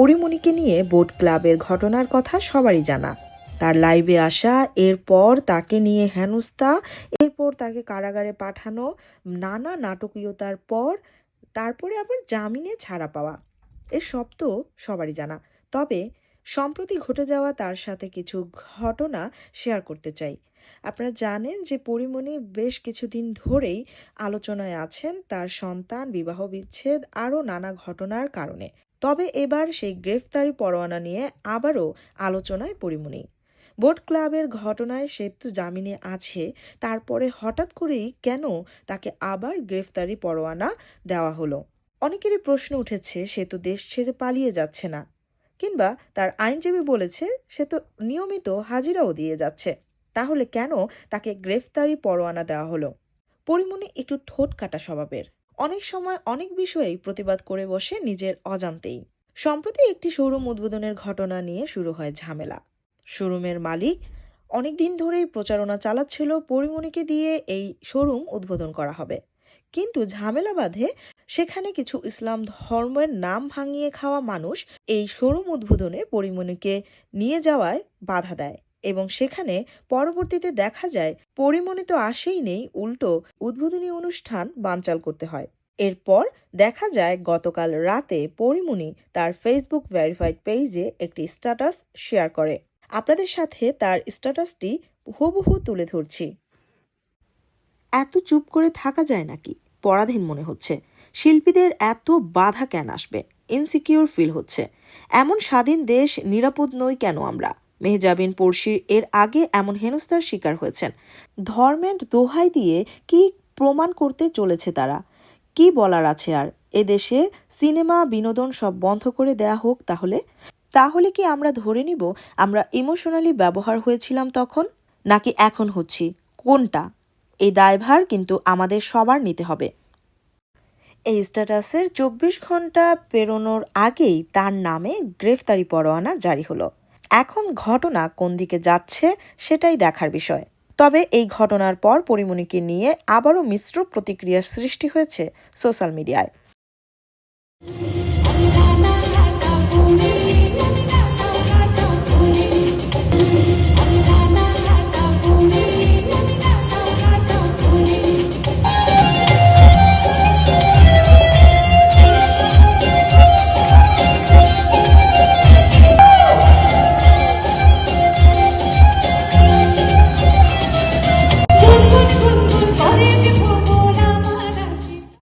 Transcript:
পরিমণিকে নিয়ে বোট ক্লাবের ঘটনার কথা সবারই জানা। তার লাইভে আসা, এরপর তাকে নিয়ে হেনস্থা, এরপর তাকে কারাগারে পাঠানো, নানা নাটকীয়তার পর তারপরে আবার জামিনে ছাড়া পাওয়া। এসব তো সবারই জানা। তবে সম্প্রতি ঘটে যাওয়া তার সাথে কিছু ঘটনা শেয়ার করতে চাই। আপনারা জানেন যে পরিমণি বেশ কিছুদিন ধরেই আলোচনায় আছেন তার সন্তান, বিবাহ বিচ্ছেদ, আরও নানা ঘটনার কারণে। তবে এবার সেই গ্রেফতারি পরোয়ানা নিয়ে আবারও আলোচনায় পরিমণি। বোট ক্লাবের ঘটনায় সে তো জামিনে আছে, তারপরে হঠাৎ করেই কেন তাকে আবার গ্রেফতারি পরোয়ানা দেওয়া হলো? অনেকেরই প্রশ্ন উঠেছে, সে তো দেশ ছেড়ে পালিয়ে যাচ্ছে না। কিংবা তার আইনজীবী বলেছে, সে তো নিয়মিত হাজিরাও দিয়ে যাচ্ছে। তাহলে কেন তাকে গ্রেফতারি পরোয়ানা দেওয়া হলো? পরিমণি একটু ঠোঁট কাটা স্বভাবের। অনেক সময় অনেক বিষয়েই প্রতিবাদ করে বসে নিজের অজান্তেই। সম্প্রতি একটি শোরুম উদ্বোধনের ঘটনা নিয়ে শুরু হয় ঝামেলা। শোরুমের মালিক অনেক দিন ধরেই প্রচারণা চালাচ্ছিল পরিমণিকে দিয়ে এই শোরুম উদ্বোধন করা হবে। কিন্তু ঝামেলা বাঁধে সেখানে কিছু ইসলাম ধর্মের নাম ভাঙিয়ে খাওয়া মানুষ এই শোরুম উদ্বোধনে পরিমণিকে নিয়ে যাওয়ায় বাধা দেয়। এবং সেখানে পরবর্তীতে দেখা যায় পরিমণি তো আসেই নেই উল্টো উদ্বোধনী অনুষ্ঠান বানচাল করতে হয়। এরপর দেখা যায় গতকাল রাতে পরিমণি তার ফেসবুক ভেরিফাইড পেজে একটি স্ট্যাটাস শেয়ার করে। আপনাদের সাথে তার স্ট্যাটাসটি হুবহু তুলে ধরছি। এত চুপ করে থাকা যায় নাকি? পরাধীন মনে হচ্ছে। শিল্পীদের এত বাধা কেন আসবে? ইনসিকিউর ফিল হচ্ছে। এমন স্বাধীন দেশ নিরাপদ নই কেন আমরা? মেহজাবিন পড়শি এর আগে এমন হেনস্থার শিকার হয়েছেন। ধর্মের দোহাই দিয়ে কি প্রমাণ করতে চলেছে তারা? কি বলার আছে আর? এদেশে সিনেমা, বিনোদন সব বন্ধ করে দেয়া হোক তাহলে? তাহলে কি আমরা ধরে নিব আমরা ইমোশনালি ব্যবহার হয়েছিলাম তখন? নাকি এখন হচ্ছি? কোনটা? এই দায়ভার কিন্তু আমাদের সবার নিতে হবে। এই স্ট্যাটাসের চব্বিশ ঘণ্টা পেরোনোর আগেই তার নামে গ্রেফতারি পরোয়ানা জারি হলো। এখন ঘটনা কোন দিকে যাচ্ছে সেটাই দেখার বিষয়। তবে এই ঘটনার পর পরিমণিকে নিয়ে আবারও মিশ্র প্রতিক্রিয়ার সৃষ্টি হয়েছে সোশ্যাল মিডিয়ায়।